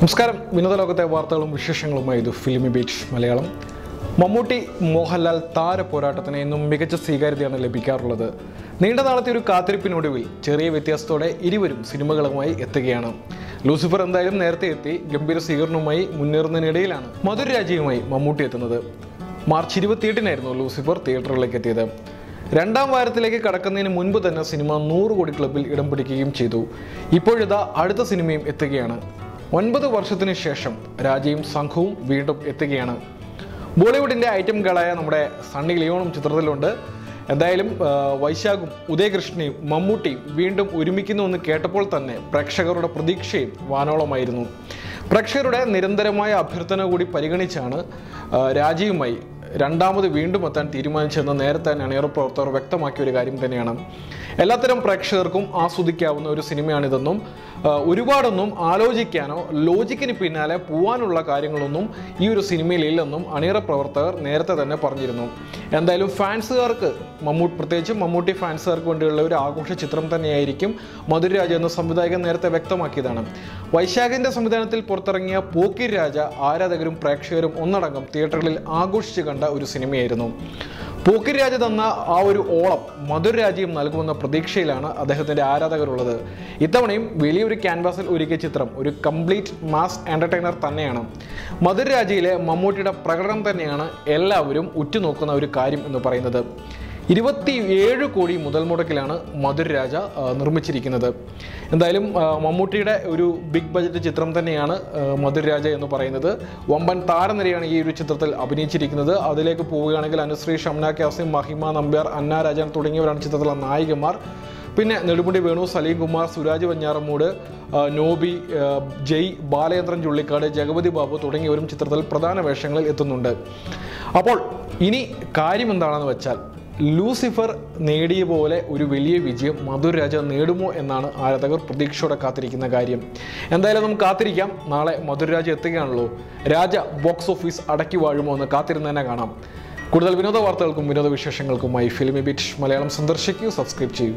നമസ്കാരം. വിനോദലോകത്തെ വാർത്തകളും വിശേഷങ്ങളുമായി ഇത് ഫിലിമി ബീച്ച് മലയാളം. മമ്മൂട്ടി മോഹൻലാൽ താര പോരാട്ടത്തിന് ഇന്നും മികച്ച സ്വീകാര്യതയാണ് ലഭിക്കാറുള്ളത്. നീണ്ട നാളത്തെ ഒരു കാത്തിരിപ്പിനൊടുവിൽ ചെറിയ വ്യത്യാസത്തോടെ ഇരുവരും സിനിമകളുമായി എത്തുകയാണ്. ലൂസിഫർ എന്തായാലും നേരത്തെ എത്തി. ഗംഭീര സ്വീകരണവുമായി മുന്നേറുന്നതിനിടയിലാണ് മധുര രാജ്യവുമായി മമ്മൂട്ടി എത്തുന്നത്. മാർച്ച് ഇരുപത്തിയെട്ടിനായിരുന്നു ലൂസിഫർ തിയേറ്ററുകളിലേക്ക് എത്തിയത്. രണ്ടാം വാരത്തിലേക്ക് കടക്കുന്നതിന് മുൻപ് തന്നെ സിനിമ നൂറ് കോടി ക്ലബിൽ ഇടം പിടിക്കുകയും ചെയ്തു. ഇപ്പോഴിതാ അടുത്ത സിനിമയും എത്തുകയാണ്. ഒൻപത് വർഷത്തിന് ശേഷം രാജയും സംഘവും വീണ്ടും എത്തുകയാണ്. ബോളിവുഡിന്റെ ഐറ്റം ഗേളായ നമ്മുടെ സണ്ണി ലിയോണും ചിത്രത്തിലുണ്ട്. എന്തായാലും വൈശാഖും ഉദയകൃഷ്ണയും മമ്മൂട്ടിയും വീണ്ടും ഒരുമിക്കുന്നുവെന്ന് കേട്ടപ്പോൾ തന്നെ പ്രേക്ഷകരുടെ പ്രതീക്ഷയും വാനോളമായിരുന്നു. പ്രേക്ഷകരുടെ നിരന്തരമായ അഭ്യർത്ഥന കൂടി പരിഗണിച്ചാണ് രാജയുമായി രണ്ടാമത് വീണ്ടും എത്താൻ തീരുമാനിച്ചതെന്ന് നേരത്തെ അണിയറ പ്രവർത്തകർ വ്യക്തമാക്കിയ ഒരു കാര്യം തന്നെയാണ്. എല്ലാത്തരം പ്രേക്ഷകർക്കും ആസ്വദിക്കാവുന്ന ഒരു സിനിമയാണിതെന്നും ഒരുപാടൊന്നും ആലോചിക്കാനോ ലോജിക്കിന് പിന്നാലെ പോവാനുള്ള കാര്യങ്ങളൊന്നും ഈ ഒരു സിനിമയിൽ ഇല്ലെന്നും അണിയറ പ്രവർത്തകർ നേരത്തെ തന്നെ പറഞ്ഞിരുന്നു. എന്തായാലും ഫാൻസുകാർക്ക് മമ്മൂട്ടി പ്രത്യേകിച്ച് മമ്മൂട്ടി ഫാൻസുകാർക്ക് വേണ്ടിയുള്ള ഒരു ആഘോഷ ചിത്രം തന്നെയായിരിക്കും മധുരരാജ എന്ന സംവിധായകൻ നേരത്തെ വ്യക്തമാക്കിയതാണ്. വൈശാഖിന്റെ സംവിധാനത്തിൽ പുറത്തിറങ്ങിയ പോക്കിർ രാജ ആരാധകരും പ്രേക്ഷകരും ഒന്നടങ്കം തിയേറ്ററുകളിൽ ആഘോഷിച്ച് കണ്ട ഒരു സിനിമയായിരുന്നു. പോക്കിർ രാജ തന്ന ആ ഒരു ഓളം മധുരരാജ്യം നൽകുമെന്ന പ്രതീക്ഷയിലാണ് അദ്ദേഹത്തിന്റെ ആരാധകരുള്ളത്. ഇത്തവണയും വലിയൊരു ക്യാൻവാസിൽ ഒരുക്കിയ ചിത്രം ഒരു കംപ്ലീറ്റ് മാസ് എന്റർടൈനർ തന്നെയാണ്. മധുരരാജയിലെ മമ്മൂട്ടിയുടെ പ്രകടനം തന്നെയാണ് എല്ലാവരും ഉറ്റുനോക്കുന്ന ഒരു കാര്യം എന്ന് പറയുന്നത്. ഇരുപത്തി ഏഴ് കോടി മുതൽ മുടക്കിലാണ് മധുരരാജ രാജ നിർമ്മിച്ചിരിക്കുന്നത്. എന്തായാലും മമ്മൂട്ടിയുടെ ഒരു ബിഗ് ബജറ്റ് ചിത്രം തന്നെയാണ് മധുരരാജ എന്ന് പറയുന്നത്. വമ്പൻ താരനിരയാണ് ഈ ഒരു ചിത്രത്തിൽ അഭിനയിച്ചിരിക്കുന്നത്. അതിലേക്ക് പോവുകയാണെങ്കിൽ അനുശ്രീ ഷംന കാസിം മഹിമ നമ്പ്യാർ അന്ന രാജൻ തുടങ്ങിയവരാണ് ചിത്രത്തിലെ നായികമാർ പിന്നെ നെടുമുടി വേണു സലീം കുമാർ സുരാജ് വഞ്ഞാറമ്മൂട് നോബി ജയ് ബാലചന്ദ്രൻ ചുള്ളിക്കാട് ജഗപതി ബാബു തുടങ്ങിയവരും ചിത്രത്തിൽ പ്രധാന വേഷങ്ങളിൽ എത്തുന്നുണ്ട്. അപ്പോൾ ഇനി കാര്യം എന്താണെന്ന് വെച്ചാൽ ലൂസിഫർ നേടിയ പോലെ ഒരു വലിയ വിജയം മധുരരാജ നേടുമോ എന്നാണ് ആരാധകർ പ്രതീക്ഷയോടെ കാത്തിരിക്കുന്ന കാര്യം. എന്തായാലും നമുക്ക് കാത്തിരിക്കാം. നാളെ മധുരരാജ എത്തുകയാണല്ലോ. രാജ ബോക്സ് ഓഫീസ് അടക്കി വാഴുമോ എന്ന് കാത്തിരുന്ന് തന്നെ കാണാം. കൂടുതൽ വിനോദ വാർത്തകൾക്കും വിനോദ വിശേഷങ്ങൾക്കുമായി ഫിലിമി ബിറ്റ് മലയാളം സന്ദർശിക്കൂ. സബ്സ്ക്രൈബ് ചെയ്യൂ.